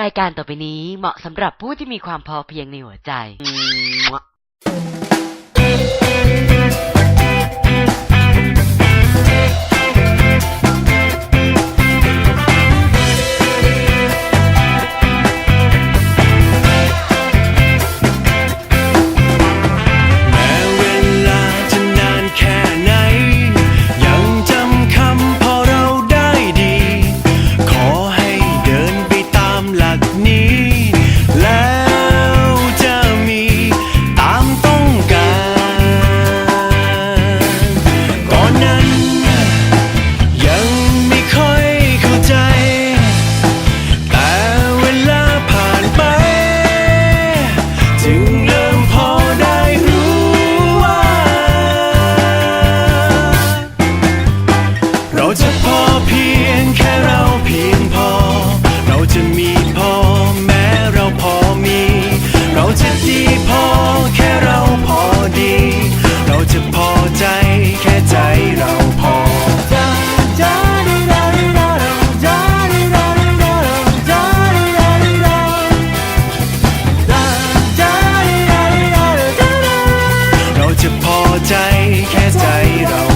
รายการต่อไปนี้เหมาะสำหรับผู้ที่มีความพอเพียงในหัวใจ ดีพอแค่เราพอดี เราจะพอใจแค่ใจเราพอเราจะพอใจแค่ใจเรา